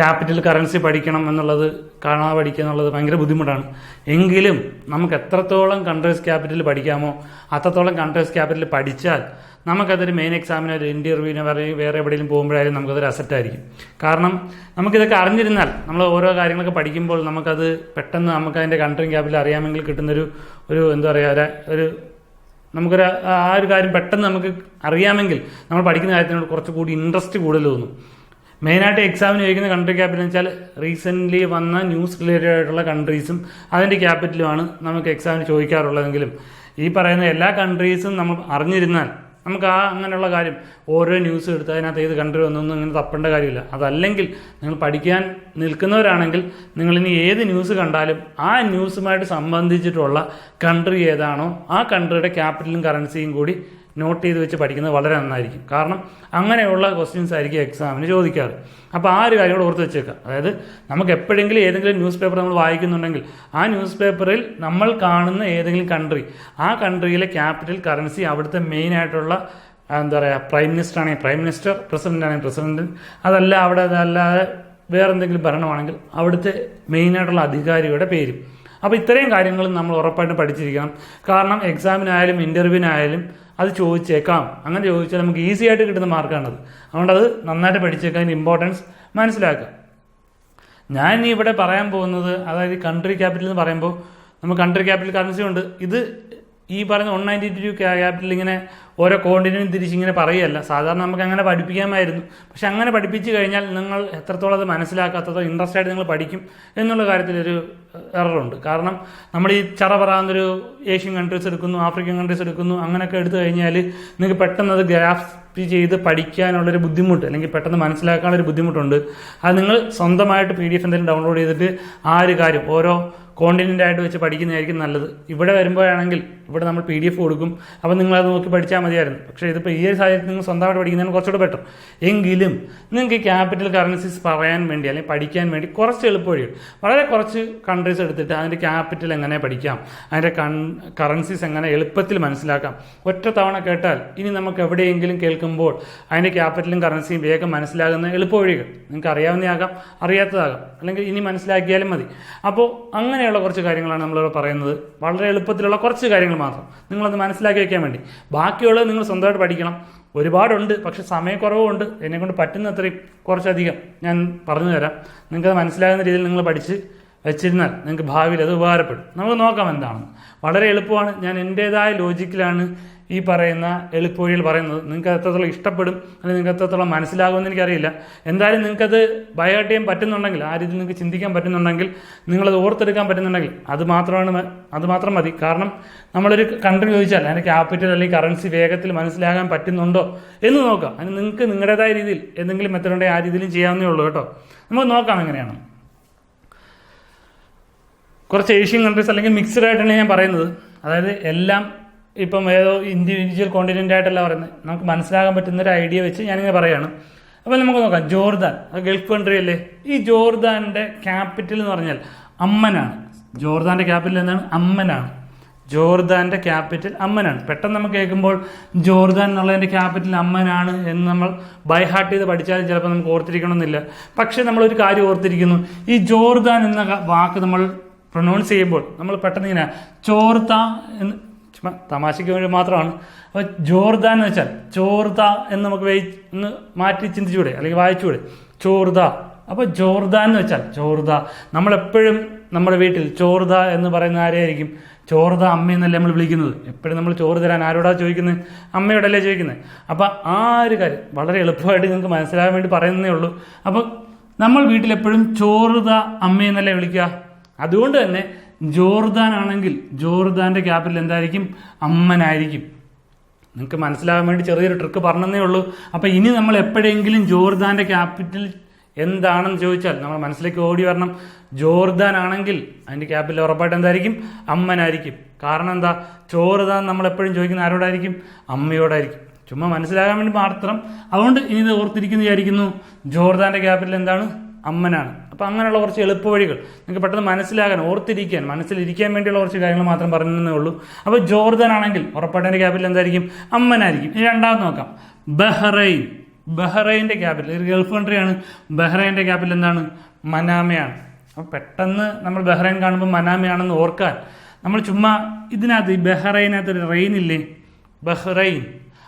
Capital currency പഠിക്കണം എന്നുള്ളത് കാണാതെ പഠിക്കുക എന്നുള്ളത് ഭയങ്കര ബുദ്ധിമുട്ടാണ്. എങ്കിലും നമുക്ക് എത്രത്തോളം കൺട്രീസ് ക്യാപിറ്റൽ പഠിക്കാമോ അത്രത്തോളം കൺട്രീസ് ക്യാപിറ്റൽ പഠിച്ചാൽ നമുക്കതൊരു മെയിൻ എക്സാമിന് ഒരു ഇന്റർവ്യൂവിനോ വേറെ വേറെ എവിടെയെങ്കിലും പോകുമ്പോഴായാലും നമുക്കതൊരു അസറ്റ് ആയിരിക്കും. കാരണം നമുക്കിതൊക്കെ അറിഞ്ഞിരുന്നാൽ നമ്മൾ ഓരോ കാര്യങ്ങളൊക്കെ പഠിക്കുമ്പോൾ നമുക്കത് പെട്ടെന്ന് നമുക്ക് അതിന്റെ കൺട്രി ക്യാപിറ്റൽ അറിയാമെങ്കിൽ കിട്ടുന്നൊരു ഒരു എന്താ പറയുക ഒരു നമുക്കൊരു ആ ഒരു കാര്യം പെട്ടെന്ന് നമുക്ക് അറിയാമെങ്കിൽ നമ്മൾ പഠിക്കുന്ന കാര്യത്തിനോട് കുറച്ചുകൂടി ഇൻട്രസ്റ്റ് കൂടുതൽ തോന്നും. മെയിനായിട്ട് എക്സാമിന് ചോദിക്കുന്ന കൺട്രി ക്യാപിറ്റൽ എന്ന് വെച്ചാൽ റീസെന്റ്ലി വന്ന ന്യൂസ് റിലേറ്റഡ് ആയിട്ടുള്ള കൺട്രീസും അതിന്റെ ക്യാപിറ്റലുമാണ് നമുക്ക് എക്സാമിന് ചോദിക്കാറുള്ളതെങ്കിലും. ഈ പറയുന്ന എല്ലാ കൺട്രീസും നമ്മൾ അറിഞ്ഞിരുന്നാൽ നമുക്ക് ആ അങ്ങനെയുള്ള കാര്യം ഓരോ ന്യൂസ് എടുത്ത് അതിനകത്ത് ഏത് കൺട്രി വന്നൊന്നും ഇങ്ങനെ തപ്പേണ്ട കാര്യമില്ല. അതല്ലെങ്കിൽ നിങ്ങൾ പഠിക്കാൻ നിൽക്കുന്നവരാണെങ്കിൽ നിങ്ങളിനി ഏത് ന്യൂസ് കണ്ടാലും ആ ന്യൂസുമായിട്ട് സംബന്ധിച്ചിട്ടുള്ള കൺട്രി ഏതാണോ ആ കൺട്രിയുടെ ക്യാപിറ്റലും കറൻസിയും കൂടി നോട്ട് ചെയ്ത് വെച്ച് പഠിക്കുന്നത് വളരെ നന്നായിരിക്കും. കാരണം അങ്ങനെയുള്ള ക്വസ്റ്റ്യൻസ് ആയിരിക്കും എക്സാമിന് ചോദിക്കാറ്. അപ്പോൾ ആ ഒരു കാര്യം കൂടെ ഓർത്ത് വെച്ചേക്കാം അതായത് നമുക്ക് എപ്പോഴെങ്കിലും ഏതെങ്കിലും ന്യൂസ് പേപ്പർ നമ്മൾ വായിക്കുന്നുണ്ടെങ്കിൽ ആ ന്യൂസ് പേപ്പറിൽ നമ്മൾ കാണുന്ന ഏതെങ്കിലും കൺട്രി ആ കൺട്രിയിലെ ക്യാപിറ്റൽ കറൻസി അവിടുത്തെ മെയിൻ ആയിട്ടുള്ള എന്താ പറയുക പ്രൈം മിനിസ്റ്റർ ആണെങ്കിൽ പ്രൈം മിനിസ്റ്റർ പ്രസിഡന്റ് ആണെങ്കിൽ പ്രസിഡന്റ് അതല്ല അവിടെ അതല്ലാതെ വേറെന്തെങ്കിലും ഭരണമാണെങ്കിൽ അവിടുത്തെ മെയിനായിട്ടുള്ള അധികാരിയുടെ പേരും. അപ്പോൾ ഇത്രയും കാര്യങ്ങൾ നമ്മൾ ഉറപ്പായിട്ട് പഠിച്ചിരിക്കണം. കാരണം എക്സാമിനായാലും ഇന്റർവ്യൂവിനായാലും അത് ചോദിച്ചേക്കാം. അങ്ങനെ ചോദിച്ചാൽ നമുക്ക് ഈസി ആയിട്ട് കിട്ടുന്ന മാർക്കാണത് അതുകൊണ്ട് അത് നന്നായിട്ട് പഠിച്ചേക്കാൻ ഇമ്പോർട്ടൻസ് മനസ്സിലാക്കുക. ഞാൻ ഇനി ഇവിടെ പറയാൻ പോകുന്നത് അതായത് കൺട്രി ക്യാപിറ്റൽ എന്ന് പറയുമ്പോൾ നമുക്ക് കൺട്രി ക്യാപിറ്റൽ കറൻസി ഉണ്ട്. ഇത് ഈ പറയുന്ന വൺ നയന്റി ടു ക്യാപിറ്റൽ ഇങ്ങനെ ഓരോ കോണ്ടിനും തിരിച്ചിങ്ങനെ പറയുകയല്ല. സാധാരണ നമുക്ക് അങ്ങനെ പഠിപ്പിക്കാമായിരുന്നു. പക്ഷെ അങ്ങനെ പഠിപ്പിച്ചു കഴിഞ്ഞാൽ നിങ്ങൾ എത്രത്തോളം അത് മനസ്സിലാക്കാത്തതോ ഇൻട്രസ്റ്റ് ആയിട്ട് നിങ്ങൾ പഠിക്കും എന്നുള്ള കാര്യത്തിലൊരു എററുണ്ട് കാരണം നമ്മൾ ഈ ചറ പറയാവുന്നൊരു ഏഷ്യൻ കൺട്രീസ് എടുക്കുന്നു ആഫ്രിക്കൻ കൺട്രീസ് എടുക്കുന്നു അങ്ങനെയൊക്കെ എടുത്തു കഴിഞ്ഞാൽ നിങ്ങൾക്ക് പെട്ടെന്ന് അത് ഗ്രാഫ് ചെയ്ത് പഠിക്കാനുള്ളൊരു ബുദ്ധിമുട്ട് അല്ലെങ്കിൽ പെട്ടെന്ന് മനസ്സിലാക്കാനുള്ളൊരു ബുദ്ധിമുട്ടുണ്ട്. അത് നിങ്ങൾ സ്വന്തമായിട്ട് പി ഡി എഫ് എന്തെങ്കിലും ഡൗൺലോഡ് ചെയ്തിട്ട് ആ ഒരു കാര്യം ഓരോ കോണ്ടിനെന്റ് ആയിട്ട് വെച്ച് പഠിക്കുന്നതായിരിക്കും നല്ലത്. ഇവിടെ വരുമ്പോഴാണെങ്കിൽ ഇവിടെ നമ്മൾ പി ഡി എഫ് കൊടുക്കും. അപ്പോൾ നിങ്ങളത് നോക്കി പഠിച്ചാൽ മതിയായിരുന്നു. പക്ഷേ ഇതിപ്പോൾ ഈ ഒരു സാഹചര്യത്തിൽ നിങ്ങൾ സ്വന്തമായിട്ട് പഠിക്കുന്നതിന് കുറച്ചുകൂടെ ബെറ്റർ എങ്കിലും നിങ്ങൾക്ക് ഈ ക്യാപിറ്റൽ കറൻസീസ് പറയാൻ വേണ്ടി അല്ലെങ്കിൽ പഠിക്കാൻ വേണ്ടി കുറച്ച് എളുപ്പമൊഴി വളരെ കുറച്ച് കൺട്രീസ് എടുത്തിട്ട് അതിന്റെ ക്യാപിറ്റൽ എങ്ങനെ പഠിക്കാം? അതിന്റെ കൺ കറൻസീസ് എങ്ങനെ എളുപ്പത്തിൽ മനസ്സിലാക്കാം? ഒറ്റ തവണ കേട്ടാൽ ഇനി നമുക്ക് എവിടെയെങ്കിലും കേൾക്കുമ്പോൾ അതിന്റെ ക്യാപിറ്റലും കറൻസിയും വേഗം മനസ്സിലാകുന്ന എളുപ്പവഴികൾ. നിങ്ങൾക്ക് അറിയാവുന്നതാകാം അറിയാത്തതാകാം. അല്ലെങ്കിൽ ഇനി മനസ്സിലാക്കിയാലും മതി. അപ്പോൾ അങ്ങനെയുള്ള കുറച്ച് കാര്യങ്ങളാണ് നമ്മളിവിടെ പറയുന്നത്. വളരെ എളുപ്പത്തിലുള്ള കുറച്ച് കാര്യങ്ങൾ മാത്രം നിങ്ങളത് മനസ്സിലാക്കി വയ്ക്കാൻ വേണ്ടി. ബാക്കിയുള്ളത് നിങ്ങൾ സ്വന്തമായിട്ട് പഠിക്കണം. ഒരുപാടുണ്ട് പക്ഷെ സമയക്കുറവുണ്ട്. എന്നെക്കൊണ്ട് പറ്റുന്ന അത്രയും കുറച്ചധികം ഞാൻ പറഞ്ഞു തരാം നിങ്ങൾക്കത് മനസ്സിലാകുന്ന രീതിയിൽ നിങ്ങൾ പഠിച്ച് വെച്ചിരുന്നാൽ നിങ്ങൾക്ക് ഭാവിയിൽ അത് ഉപകാരപ്പെടും. നമുക്ക് നോക്കാം എന്താണെന്ന് വളരെ എളുപ്പമാണ്. ഞാൻ എന്റേതായ ലോജിക്കിലാണ് ഈ പറയുന്ന എളുപ്പവഴികൾ പറയുന്നത്. നിങ്ങൾക്ക് എത്രത്തോളം ഇഷ്ടപ്പെടും അല്ലെങ്കിൽ നിങ്ങൾക്ക് എത്രത്തോളം മനസ്സിലാകുമെന്ന് എനിക്കറിയില്ല. എന്തായാലും നിങ്ങൾക്കത് ബയോട്ട് ചെയ്യാൻ പറ്റുന്നുണ്ടെങ്കിൽ ആ രീതിയിൽ നിങ്ങൾക്ക് ചിന്തിക്കാൻ പറ്റുന്നുണ്ടെങ്കിൽ നിങ്ങളത് ഓർത്തെടുക്കാൻ പറ്റുന്നുണ്ടെങ്കിൽ അത് മാത്രമാണ് അത് മാത്രം മതി. കാരണം നമ്മളൊരു കൺട്രി ചോദിച്ചാൽ അതിന്റെ ക്യാപിറ്റൽ അല്ലെങ്കിൽ കറൻസി വേഗത്തിൽ മനസ്സിലാകാൻ പറ്റുന്നുണ്ടോ എന്ന് നോക്കാം. അതിന് നിങ്ങൾക്ക് നിങ്ങളുടേതായ രീതിയിൽ എന്തെങ്കിലും മെത്തഡുണ്ടെങ്കിൽ ആ രീതിയിലും ചെയ്യാവുന്നേ ഉള്ളൂ കേട്ടോ. നമുക്ക് നോക്കാം എങ്ങനെയാണ്. കുറച്ച് ഏഷ്യൻ കൺട്രീസ് അല്ലെങ്കിൽ മിക്സ്ഡ് ആയിട്ടാണ് ഞാൻ പറയുന്നത്. അതായത് എല്ലാം ഇപ്പം ഏതോ ഇൻഡിവിജ്വൽ കോണ്ടിനെന്റ് ആയിട്ടല്ല പറയുന്നത്. നമുക്ക് മനസ്സിലാകാൻ പറ്റുന്ന ഒരു ഐഡിയ വെച്ച് ഞാനിങ്ങനെ പറയുകയാണ് അപ്പോൾ നമുക്ക് നോക്കാം. ജോർദാൻ. ഗൾഫ് കൺട്രി അല്ലേ? ഈ ജോർദാന്റെ ക്യാപിറ്റൽ എന്ന് പറഞ്ഞാൽ അമ്മനാണ്. ജോർദാന്റെ ക്യാപിറ്റൽ എന്താണ്? അമ്മനാണ്. ജോർദാന്റെ ക്യാപിറ്റൽ അമ്മനാണ്. പെട്ടെന്ന് നമുക്ക് കേൾക്കുമ്പോൾ ജോർദാൻ എന്നുള്ളതിന്റെ ക്യാപിറ്റൽ അമ്മനാണ് എന്ന് നമ്മൾ ബൈ ഹാർട്ട് ചെയ്ത് പഠിച്ചാലും ചിലപ്പോൾ നമുക്ക് ഓർത്തിരിക്കണമെന്നില്ല. പക്ഷേ നമ്മളൊരു കാര്യം ഓർത്തിരിക്കുന്നു. ഈ ജോർദാൻ എന്ന വാക്ക് നമ്മൾ പ്രൊനൗൺസ് ചെയ്യുമ്പോൾ നമ്മൾ പെട്ടെന്ന് ഇങ്ങനെ ചോർത്ത എന്ന് തമാശയ്ക്ക് വേണ്ടി മാത്രമാണ്. അപ്പോൾ ജോർദാൻ എന്ന് വെച്ചാൽ ചോർത്ത എന്ന് നമുക്ക് വേ ഒന്ന് മാറ്റി ചിന്തിച്ചുകൂടെ? അല്ലെങ്കിൽ വായിച്ചുകൂടെ? ചോർദ. അപ്പോൾ ജോർദാൻ എന്ന് വെച്ചാൽ ചോർദ നമ്മളെപ്പോഴും നമ്മുടെ വീട്ടിൽ ചോർദ എന്ന് പറയുന്ന ആരെയായിരിക്കും? ചോർദ അമ്മ എന്നല്ലേ നമ്മൾ വിളിക്കുന്നത്? എപ്പോഴും നമ്മൾ ചോറ് തരാൻ ആരോടാ ചോദിക്കുന്നത് അമ്മയോടല്ലേ ചോദിക്കുന്നത് അപ്പോൾ ആ ഒരു കാര്യം വളരെ എളുപ്പമായിട്ട് നിങ്ങൾക്ക് മനസ്സിലാകാൻ വേണ്ടി പറയുന്നതേ ഉള്ളൂ. അപ്പോൾ നമ്മൾ വീട്ടിലെപ്പോഴും ചോറുത അമ്മയെന്നല്ലേ വിളിക്കുക? അതുകൊണ്ട് തന്നെ ജോർദാൻ ആണെങ്കിൽ ജോർദാന്റെ ക്യാപിറ്റൽ എന്തായിരിക്കും? അമ്മനായിരിക്കും. നിങ്ങൾക്ക് മനസ്സിലാകാൻ വേണ്ടി ചെറിയൊരു ട്രിക്ക് പറഞ്ഞതേ ഉള്ളൂ. അപ്പോൾ ഇനി നമ്മൾ എപ്പോഴെങ്കിലും ജോർദാന്റെ ക്യാപിറ്റൽ എന്താണെന്ന് ചോദിച്ചാൽ നമ്മൾ മനസ്സിലേക്ക് ഓടി വരണം. ജോർദാൻ ആണെങ്കിൽ അതിന്റെ ക്യാപിറ്റൽ ഉറപ്പായിട്ട് എന്തായിരിക്കും? അമ്മനായിരിക്കും. കാരണം എന്താ? ചോർദാൻ നമ്മൾ എപ്പോഴും ചോദിക്കുന്ന ആരോടായിരിക്കും? അമ്മയോടായിരിക്കും. ചുമ്മാ മനസ്സിലാകാൻ വേണ്ടി മാത്രം. അതുകൊണ്ട് ഇനി ഇത് ഓർത്തിരിക്കുന്നു വിചാരിക്കുന്നു ജോർദാന്റെ ക്യാപിറ്റൽ എന്താണ്? അമ്മനാണ്. അപ്പോൾ അങ്ങനെയുള്ള കുറച്ച് എളുപ്പ വഴികൾ നിങ്ങൾക്ക് പെട്ടെന്ന് മനസ്സിലാകാൻ ഓർത്തിരിക്കാൻ മനസ്സിലിരിക്കാൻ വേണ്ടിയുള്ള കുറച്ച് കാര്യങ്ങൾ മാത്രം പറഞ്ഞതേ ഉള്ളൂ. അപ്പോൾ ജോർദൻ ആണെങ്കിൽ ഉറപ്പായിട്ട് ക്യാപിറ്റൽ എന്തായിരിക്കും? അമ്മനായിരിക്കും. ഇനി രണ്ടാമത് നോക്കാം. ബഹ്റൈൻ. ബഹ്റൈന്റെ ക്യാപിറ്റൽ. ഒരു ഗൾഫ് കൺട്രിയാണ് ബഹ്റൈന്റെ ക്യാപിറ്റൽ എന്താണ്? മനാമയാണ്. അപ്പോൾ പെട്ടെന്ന് നമ്മൾ ബഹ്റൈൻ കാണുമ്പോൾ മനാമയാണെന്ന് ഓർക്കാൻ നമ്മൾ ചുമ്മാ ഇതിനകത്ത് ഈ ബഹ്റൈനകത്ത് ഒരു റെയിൻ ഇല്ലേ? ബഹ്റൈൻ.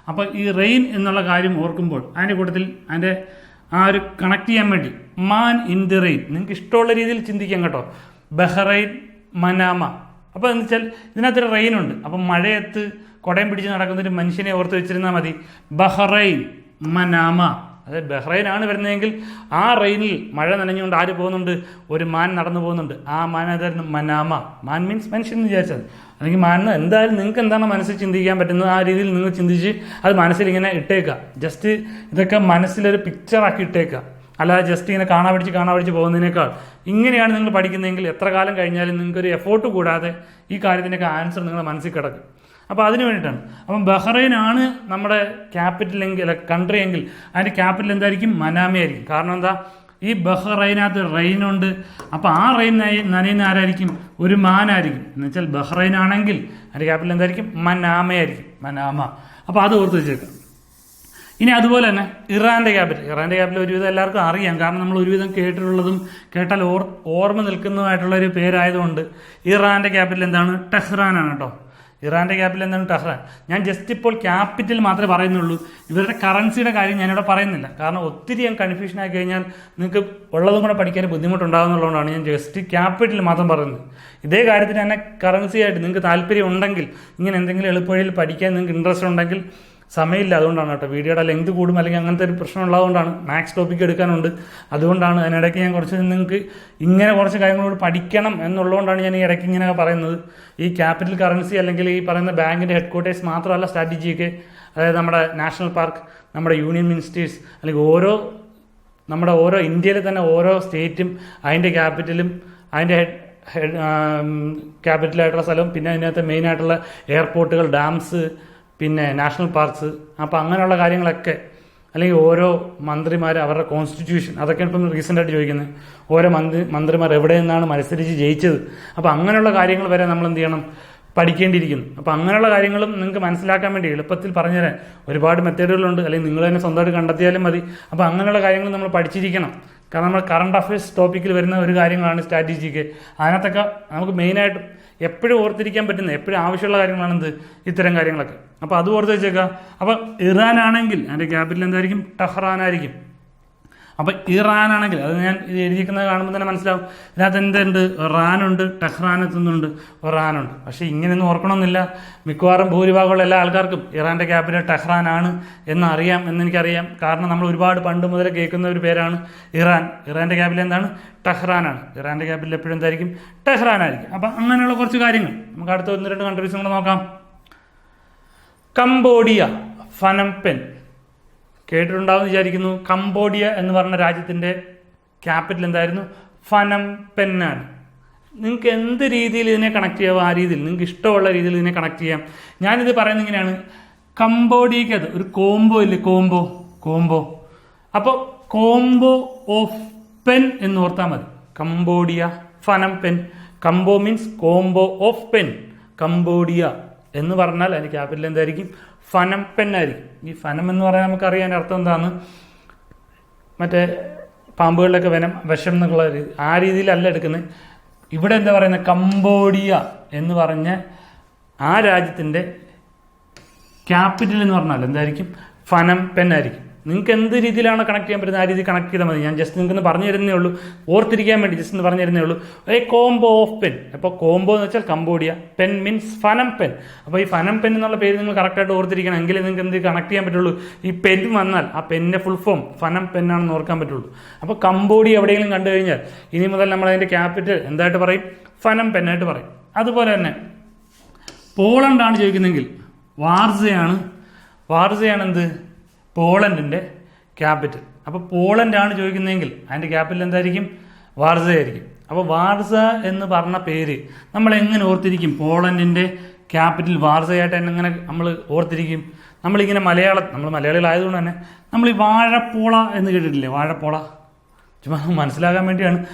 അപ്പോൾ ഈ റെയിൻ എന്നുള്ള കാര്യം ഓർക്കുമ്പോൾ അതിന്റെ കൂട്ടത്തിൽ അതിന്റെ ആ ഒരു കണക്ട് ചെയ്യാൻ വേണ്ടി. മാൻ ഇൻ ദി റെയിൻ നിങ്ങൾക്ക് ഇഷ്ടമുള്ള രീതിയിൽ ചിന്തിക്കാം കേട്ടോ. Bahrain Manama. അപ്പോൾ എന്ന് വെച്ചാൽ ഇതിനകത്തൊരു റെയിൻ ഉണ്ട്. അപ്പം മഴയത്ത് കുടയും പിടിച്ച് നടക്കുന്ന ഒരു മനുഷ്യനെ ഓർത്ത് വെച്ചിരുന്നാൽ മതി. Bahrain Manama. അതായത് ബഹ്റൈൻ ആണ് വരുന്നതെങ്കിൽ ആ റെയിനിൽ മഴ നനഞ്ഞുകൊണ്ട് ആര് പോകുന്നുണ്ട്? ഒരു മാൻ നടന്നു പോകുന്നുണ്ട്. ആ മാൻ അതായിരുന്നു മനാമ. മാൻ മീൻസ് മനുഷ്യൻ എന്ന് വിചാരിച്ചത് അല്ലെങ്കിൽ മാൻ എന്തായാലും നിങ്ങൾക്ക് എന്താണ് മനസ്സിൽ ചിന്തിക്കാൻ പറ്റുന്നത്? ആ രീതിയിൽ നിങ്ങൾ ചിന്തിച്ച് അത് മനസ്സിൽ ഇങ്ങനെ ഇട്ടേക്കുക. ജസ്റ്റ് ഇതൊക്കെ മനസ്സിലൊരു പിക്ചറാക്കി ഇട്ടേക്കുക. അല്ലാതെ ജസ്റ്റ് ഇങ്ങനെ കാണാ പിടിച്ച് കാണാ പിടിച്ച് പോകുന്നതിനേക്കാൾ. ഇങ്ങനെയാണ് നിങ്ങൾ പഠിക്കുന്നതെങ്കിൽ എത്ര കാലം കഴിഞ്ഞാലും നിങ്ങൾക്കൊരു എഫോർട്ട് കൂടാതെ ഈ കാര്യത്തിനൊക്കെ ആൻസർ നിങ്ങളുടെ മനസ്സിൽ കിടക്കും. അപ്പോൾ അതിന് വേണ്ടിയിട്ടാണ്. അപ്പം ബഹ്റൈനാണ് നമ്മുടെ ക്യാപിറ്റൽ എങ്കിൽ കൺട്രി എങ്കിൽ അതിന്റെ ക്യാപിറ്റൽ എന്തായിരിക്കും? മനാമയായിരിക്കും കാരണം എന്താ? ഈ ബഹ്റൈനകത്ത് റെയിനുണ്ട് അപ്പോൾ ആ റെയിൻ നയ- നനയുന്ന ആരായിരിക്കും? ഒരു മാനായിരിക്കും. എന്ന് വെച്ചാൽ ബഹ്റൈൻ ആണെങ്കിൽ അതിന്റെ ക്യാപിറ്റൽ എന്തായിരിക്കും? മനാമയായിരിക്കും. മനാമ. അപ്പോൾ അത് ഓർത്ത് വെച്ചേക്കാം. ഇനി അതുപോലെ തന്നെ ഇറാന്റെ ക്യാപിറ്റൽ ഇറാന്റെ ക്യാപിറ്റൽ ഒരുവിധം എല്ലാവർക്കും അറിയാം. കാരണം നമ്മൾ ഒരുവിധം കേട്ടിട്ടുള്ളതും കേട്ടാൽ ഓർ ഓർമ്മ നിൽക്കുന്നതുമായിട്ടുള്ള ഒരു പേരായതുകൊണ്ട് ഇറാന്റെ ക്യാപിറ്റൽ എന്താണ്? ടെഹ്റാനാണ് കേട്ടോ. ഇറാന്റെ ക്യാപിറ്റൽ എന്താണ് ടെഹ്റാൻ? ഞാൻ ജസ്റ്റ് ഇപ്പോൾ ക്യാപിറ്റൽ മാത്രമേ പറയുന്നുള്ളൂ. ഇവരുടെ കറൻസിയുടെ കാര്യം ഞാനിവിടെ പറയുന്നില്ല. കാരണം ഒത്തിരി ഞാൻ കൺഫ്യൂഷൻ ആയി കഴിഞ്ഞാൽ നിങ്ങൾക്ക് ഉള്ളതും കൂടെ പഠിക്കാൻ ബുദ്ധിമുട്ടുണ്ടാകുന്നുള്ളതുകൊണ്ടാണ് ഞാൻ ജസ്റ്റ് ക്യാപിറ്റൽ മാത്രം പറയുന്നത്. ഇതേ കാര്യത്തിന് തന്നെ കറൻസിയായിട്ട് നിങ്ങൾക്ക് താല്പര്യം ഉണ്ടെങ്കിൽ ഇങ്ങനെ എന്തെങ്കിലും എളുപ്പവഴിയിൽ പഠിക്കാൻ നിങ്ങൾക്ക് ഇൻട്രസ്റ്റ് ഉണ്ടെങ്കിൽ സമയമില്ല അതുകൊണ്ടാണ് കേട്ടോ. വീഡിയോയുടെ ലെങ്ത് കൂടും അല്ലെങ്കിൽ അങ്ങനത്തെ ഒരു പ്രശ്നം ഉള്ളതുകൊണ്ടാണ്. മാത്സ് ടോപ്പിക് എടുക്കാനുണ്ട്. അതുകൊണ്ടാണ് അതിനിടയ്ക്ക് ഞാൻ കുറച്ച് നിങ്ങൾക്ക് ഇങ്ങനെ കുറച്ച് കാര്യങ്ങളോട് പഠിക്കണം എന്നുള്ളതുകൊണ്ടാണ് ഞാൻ ഈ ഇടയ്ക്ക് ഇങ്ങനെ പറയുന്നത്. ഈ ക്യാപിറ്റൽ കറൻസി അല്ലെങ്കിൽ ഈ പറയുന്ന ബാങ്കിന്റെ ഹെഡ് ക്വാർട്ടേഴ്സ് മാത്രമല്ല സ്ട്രാറ്റജിയൊക്കെ അതായത് നമ്മുടെ നാഷണൽ പാർക്ക് നമ്മുടെ യൂണിയൻ മിനിസ്റ്റേഴ്സ് അല്ലെങ്കിൽ ഓരോ നമ്മുടെ ഓരോ ഇന്ത്യയിലെ തന്നെ ഓരോ സ്റ്റേറ്റും അതിന്റെ ക്യാപിറ്റലും അതിന്റെ ഹെഡ് ഹെഡ് ക്യാപിറ്റലായിട്ടുള്ള സ്ഥലവും പിന്നെ അതിനകത്ത് മെയിനായിട്ടുള്ള എയർപോർട്ടുകൾ ഡാംസ് പിന്നെ നാഷണൽ പാർക്സ് അപ്പോൾ അങ്ങനെയുള്ള കാര്യങ്ങളൊക്കെ അല്ലെങ്കിൽ ഓരോ മന്ത്രിമാർ അവരുടെ കോൺസ്റ്റിറ്റ്യൂഷൻ അതൊക്കെയാണ് ഇപ്പം റീസെന്റ് ആയിട്ട് ചോദിക്കുന്നത്. ഓരോ മന്ത്രി മന്ത്രിമാർ എവിടെ നിന്നാണ് മത്സരിച്ച് ജയിച്ചത്. അപ്പോൾ അങ്ങനെയുള്ള കാര്യങ്ങൾ വരെ നമ്മൾ എന്ത് ചെയ്യണം? പഠിക്കേണ്ടിയിരിക്കുന്നു. അപ്പോൾ അങ്ങനെയുള്ള കാര്യങ്ങളും നിങ്ങൾക്ക് മനസ്സിലാക്കാൻ വേണ്ടി എളുപ്പത്തിൽ പറഞ്ഞുതരാൻ. ഒരുപാട് മെത്തേഡുകളുണ്ട്. അല്ലെങ്കിൽ നിങ്ങൾ തന്നെ സ്വന്തമായിട്ട് കണ്ടെത്തിയാലും മതി. അപ്പോൾ അങ്ങനെയുള്ള കാര്യങ്ങൾ നമ്മൾ പഠിച്ചിരിക്കണം. കാരണം നമ്മൾ കറണ്ട് അഫയേഴ്സ് ടോപ്പിക്കിൽ വരുന്ന ഒരു കാര്യങ്ങളാണ് സ്ട്രാറ്റജിക്ക് അതിനകത്തൊക്കെ നമുക്ക് മെയിനായിട്ടും എപ്പോഴും ഓർത്തിരിക്കാൻ പറ്റുന്ന എപ്പോഴും ആവശ്യമുള്ള കാര്യങ്ങളാണ് എന്ത് ഇത്തരം കാര്യങ്ങളൊക്കെ. അപ്പോൾ അത് ഓർത്ത് വെച്ചേക്കാം അപ്പോൾ ഇറാനാണെങ്കിൽ അതിന്റെ ക്യാപിറ്റൽ എന്തായിരിക്കും? ടെഹ്റാൻ ആയിരിക്കും അപ്പം ഇറാൻ ആണെങ്കിൽ അത് ഞാൻ ഇത് എഴുതിയിരിക്കുന്നത് കാണുമ്പോൾ തന്നെ മനസ്സിലാവും. ഇതിനകത്ത് എന്തുണ്ട് റാനുണ്ട് ടെഹ്റാൻ എത്തുന്നുണ്ട്. റാനുണ്ട്. പക്ഷേ ഇങ്ങനെയൊന്നും ഓർക്കണമെന്നില്ല. മിക്കവാറും ഭൂരിഭാഗമുള്ള എല്ലാ ആൾക്കാർക്കും ഇറാന്റെ ക്യാപിറ്റൽ ടെഹ്റാൻ ആണ് എന്ന് അറിയാം എന്ന് എനിക്കറിയാം കാരണം നമ്മൾ ഒരുപാട് പണ്ട് മുതൽ കേൾക്കുന്ന ഒരു പേരാണ് ഇറാൻ. ഇറാന്റെ ക്യാപിറ്റൽ എന്താണ്? ടെഹ്റാനാണ് ഇറാന്റെ ക്യാപിറ്റൽ എപ്പോഴും എന്തായിരിക്കും? ടെഹ്റാൻ ആയിരിക്കും. അപ്പം അങ്ങനെയുള്ള കുറച്ച് കാര്യങ്ങൾ. നമുക്ക് അടുത്ത ഒന്ന് രണ്ട് കൺട്രീസും കൂടെ നോക്കാം. കംബോഡിയ ഫനംപെൻ കേട്ടിട്ടുണ്ടാവും വിചാരിക്കുന്നു. കംബോഡിയ എന്ന് പറഞ്ഞ രാജ്യത്തിന്റെ ക്യാപിറ്റൽ എന്തായിരുന്നു? ഫനം പെന്നാണ് നിങ്ങൾക്ക് എന്ത് രീതിയിൽ ഇതിനെ കണക്ട് ചെയ്യാം ആ രീതിയിൽ? നിങ്ങൾക്ക് ഇഷ്ടമുള്ള രീതിയിൽ ഇതിനെ കണക്ട് ചെയ്യാം. ഞാനിത് പറയുന്നത് ഇങ്ങനെയാണ്. കംബോഡിയയ്ക്ക് അത് ഒരു കോംബോ ഇല്ലേ? കോംബോ കോംബോ അപ്പോൾ കോംബോ ഓഫ് പെൻ എന്ന് ഓർത്താൽ മതി. Cambodia Phnom Penh combo means combo of pen Cambodia എന്ന് പറഞ്ഞാൽ അതിന് ക്യാപിറ്റൽ എന്തായിരിക്കും? ഫനം പെൻ ആയിരിക്കും. ഈ ഫനം എന്ന് പറയാൻ നമുക്കറിയാൻ അർത്ഥം എന്താണ്? മറ്റേ പാമ്പുകളിലൊക്കെ വനം വിഷം എന്നുള്ള രീതി ആ രീതിയിലല്ല എടുക്കുന്നത് ഇവിടെ എന്താ പറയുന്നത് കംബോഡിയ എന്ന് പറഞ്ഞ ആ രാജ്യത്തിന്റെ ക്യാപിറ്റൽ എന്ന് പറഞ്ഞാൽ എന്തായിരിക്കും? ഫനം പെൻ ആയിരിക്കും നിങ്ങൾക്ക് എന്ത് രീതിയിലാണ് കണക്ട് ചെയ്യാൻ പറ്റുന്നത്? ആ രീതി കണക്ട് ചെയ്താൽ മതി. ഞാൻ ജസ്റ്റ് നിങ്ങൾക്ക് പറഞ്ഞു തരുന്നേ ഉള്ളൂ. ഓർത്തിരിക്കാൻ വേണ്ടി ജസ്റ്റ് ഒന്ന് പറഞ്ഞു തരുന്നേ ഉള്ളൂ. എ കോംബോ ഓഫ് പെൻ അപ്പോൾ കോംബോ എന്ന് വെച്ചാൽ Cambodia pen means Phnom Penh അപ്പോൾ ഈ ഫനം പെൻ എന്നുള്ള പേര് നിങ്ങൾ കറക്റ്റായിട്ട് ഓർത്തിരിക്കണം. എങ്കിലേ നിങ്ങൾക്ക് എന്ത് കണക്ട് ചെയ്യാൻ പറ്റുള്ളൂ. ഈ പെൻ വന്നാൽ ആ പെന്നിന്റെ ഫുൾ ഫോം ഫനം പെൻ ആണെന്ന് ഓർക്കാൻ പറ്റുള്ളൂ. അപ്പോൾ കമ്പോഡിയ എവിടെയെങ്കിലും കണ്ടു കഴിഞ്ഞാൽ ഇനി മുതൽ നമ്മൾ അതിന്റെ ക്യാപിറ്റൽ എന്തായിട്ട് പറയും? ഫനം പെന്നായിട്ട് പറയും. അതുപോലെ തന്നെ പോളണ്ടാണ് ചോദിക്കുന്നതെങ്കിൽ വാർസയാണ്. വാർസയാണ് എന്ത്? പോളണ്ടിന്റെ ക്യാപിറ്റൽ. അപ്പോൾ പോളണ്ടാണ് ചോദിക്കുന്നതെങ്കിൽ അതിന്റെ ക്യാപിറ്റൽ എന്തായിരിക്കും? വാർസ ആയിരിക്കും. അപ്പോൾ വാർസ എന്ന് പറഞ്ഞ പേര് നമ്മൾ എങ്ങനെ ഓർത്തിരിക്കും? പോളണ്ടിന്റെ ക്യാപിറ്റൽ വാർസയായിട്ട് എങ്ങനെ നമ്മൾ ഓർത്തിരിക്കും? നമ്മളിങ്ങനെ മലയാളം നമ്മൾ മലയാളികളായതുകൊണ്ട് തന്നെ നമ്മൾ ഈ വാഴപ്പോള എന്ന് കേട്ടിട്ടില്ലേ? വാഴപ്പോള? ചുമ്മാ മനസ്സിലാക്കാൻ വേണ്ടിയാണ്.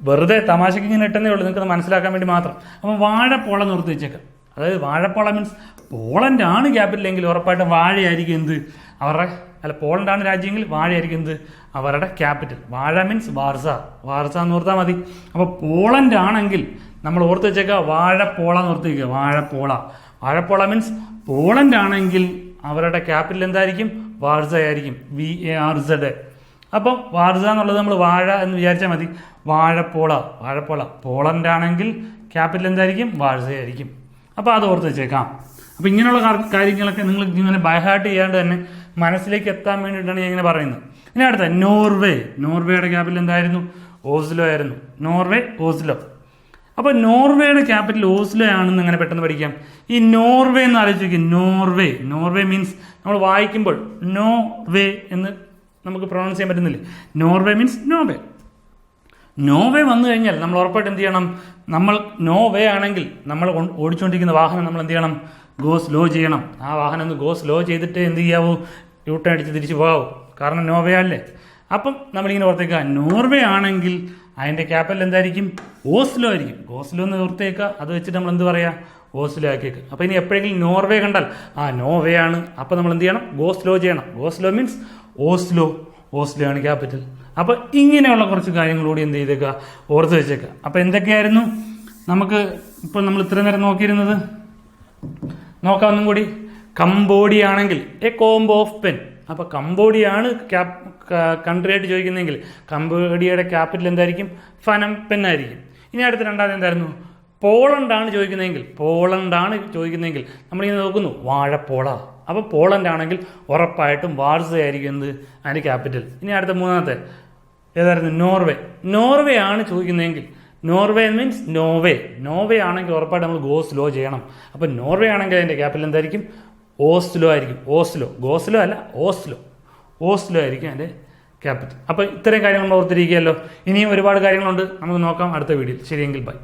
വെറുതെ തമാശയ്ക്ക് ഇങ്ങനെ ഇട്ടെന്നേ ഉള്ളൂ. നിങ്ങൾക്ക് മനസ്സിലാക്കാൻ വേണ്ടി മാത്രം. അപ്പോൾ വാഴപ്പോള എന്ന് ഓർത്ത് വെച്ചേക്കാം. അതായത് വാഴപ്പോള മീൻസ് പോളന്റാണ് ആണ് ക്യാപിറ്റൽ എങ്കിൽ ഉറപ്പായിട്ടും വാഴയായിരിക്കും എന്ത്? അവരുടെ അല്ല പോളണ്ടാണ് രാജ്യമെങ്കിൽ വാഴയായിരിക്കും എന്ത്? അവരുടെ ക്യാപിറ്റൽ. വാഴ മീൻസ് വാർസ. വാർസ എന്ന് ഓർത്താൽ മതി. അപ്പോൾ പോളണ്ട് ആണെങ്കിൽ നമ്മൾ ഓർത്ത് വെച്ചേക്കുക വാഴപ്പോള എന്ന് ഓർത്ത് വയ്ക്കുക വാഴപ്പോള. വാഴപ്പോള മീൻസ് പോളണ്ട് ആണെങ്കിൽ അവരുടെ ക്യാപിറ്റൽ എന്തായിരിക്കും? വാർസ ആയിരിക്കും വി എ ആർ സെഡ് അപ്പം വാർസ എന്നുള്ളത് നമ്മൾ വാഴ എന്ന് വിചാരിച്ചാൽ മതി. വാഴപ്പോള. വാഴപ്പോള. പോളണ്ട് ആണെങ്കിൽ ക്യാപിറ്റൽ എന്തായിരിക്കും? വാഴ്സയായിരിക്കും അപ്പോൾ അത് ഓർത്ത് വെച്ചേക്കാം. അപ്പോൾ ഇങ്ങനെയുള്ള കാര്യങ്ങളൊക്കെ നിങ്ങൾ ഇങ്ങനെ ബൈഹാർട്ട് ചെയ്യാണ്ട് തന്നെ മനസ്സിലേക്ക് എത്താൻ വേണ്ടിയിട്ടാണ് ഞാൻ ഇങ്ങനെ പറയുന്നത്. ഇനി അടുത്ത നോർവേ. നോർവേയുടെ ക്യാപിറ്റൽ എന്തായിരുന്നു? ഓസ്ലോ ആയിരുന്നു. Norway Oslo. അപ്പോൾ നോർവേയുടെ ക്യാപിറ്റൽ ഓസ്ലോ ആണെന്ന് അങ്ങനെ പെട്ടെന്ന് പഠിക്കാം? ഈ നോർവേ എന്ന് ആലോചിക്കും നോർവേ. നോർവേ മീൻസ് നമ്മൾ വായിക്കുമ്പോൾ നോ വേ എന്ന് നമുക്ക് പ്രൊണൗൺസ് ചെയ്യാൻ പറ്റുന്നില്ലേ? Norway means no way. നോവേ വന്നു കഴിഞ്ഞാൽ നമ്മൾ ഉറപ്പായിട്ട് എന്ത് ചെയ്യണം? നമ്മൾ നോ വേ ആണെങ്കിൽ നമ്മൾ ഓടിച്ചുകൊണ്ടിരിക്കുന്ന വാഹനം നമ്മൾ എന്ത് ചെയ്യണം? ഗോ സ്ലോ ചെയ്യണം. ആ വാഹനം ഒന്ന് ഗോ സ്ലോ ചെയ്തിട്ട് എന്ത് ചെയ്യാവൂ? യൂട്ടേൺ അടിച്ച് തിരിച്ചു പോകാവും കാരണം നോവേ അല്ലേ അപ്പം നമ്മളിങ്ങനെ ഓർത്തേക്കുക നോർവേ ആണെങ്കിൽ അതിന്റെ ക്യാപിറ്റൽ എന്തായിരിക്കും? ഓസ്ലോ ആയിരിക്കും. ഓസ്ലോ എന്ന് ഓർത്തേക്കുക അത് വെച്ചിട്ട് നമ്മൾ എന്ത് പറയുക ഓസ്ലോ ആക്കിയേക്ക്. അപ്പോൾ ഇനി എപ്പോഴെങ്കിലും നോർവേ കണ്ടാൽ ആ നോവേ ആണ് അപ്പോൾ നമ്മൾ എന്ത് ചെയ്യണം? ഗോസ്ലോ ചെയ്യണം. Go slow means Oslo. Oslo ആണ് ക്യാപിറ്റൽ. അപ്പോൾ ഇങ്ങനെയുള്ള കുറച്ച് കാര്യങ്ങൾ കൂടി എന്ത് ചെയ്തേക്കുക ഓർത്ത് വെച്ചേക്കുക അപ്പോൾ എന്തൊക്കെയായിരുന്നു? നമുക്ക് ഇപ്പോൾ നമ്മൾ ഇത്ര നേരം നോക്കിയിരുന്നത്? നോക്കാം ഒന്നും കൂടി. കംബോഡിയ ആണെങ്കിൽ എ കോംബോ ഓഫ് പെൻ അപ്പോൾ കംബോഡിയ ആണ് ക്യാപ് കൺട്രി ആയിട്ട് ചോദിക്കുന്നതെങ്കിൽ കംബോഡിയയുടെ ക്യാപിറ്റൽ എന്തായിരിക്കും? ഫനം പെൻ ആയിരിക്കും. ഇനി അടുത്ത രണ്ടാമത് എന്തായിരുന്നു? പോളണ്ടാണ് ചോദിക്കുന്നതെങ്കിൽ പോളണ്ടാണ് ചോദിക്കുന്നതെങ്കിൽ നമ്മളിങ്ങനെ നോക്കുന്നു വാഴപ്പോള. അപ്പോൾ പോളണ്ട് ആണെങ്കിൽ ഉറപ്പായിട്ടും വാർസ ആയിരിക്കും എന്ത്? അതിന്റെ ക്യാപിറ്റൽ ഇനി അടുത്ത മൂന്നാമത്തെ ഏതായിരുന്നു? നോർവേ നോർവേ ആണ് ചോദിക്കുന്നതെങ്കിൽ Norway means no way no way ആണെങ്കിൽ ഉറപ്പായിട്ട് നമ്മൾ ഗോസ് ലോ ചെയ്യണം. അപ്പോൾ നോർവേ ആണെങ്കിൽ അതിന്റെ ക്യാപിറ്റൽ എന്തായിരിക്കും? ഓസ്ലോ ആയിരിക്കും. ഓസ്ലോ. ഗോസ്ലോ അല്ല ഓസ്ലോ. ഓസ്ലോ ആയിരിക്കും അതിന്റെ ക്യാപിറ്റൽ അപ്പോൾ ഇത്രയും കാര്യങ്ങൾ ഓർത്തിരിക്കുകയല്ലോ. ഇനിയും ഒരുപാട് കാര്യങ്ങളുണ്ട്. നമുക്ക് നോക്കാം അടുത്ത വീഡിയോയിൽ. ശരിയെങ്കിൽ ബൈ.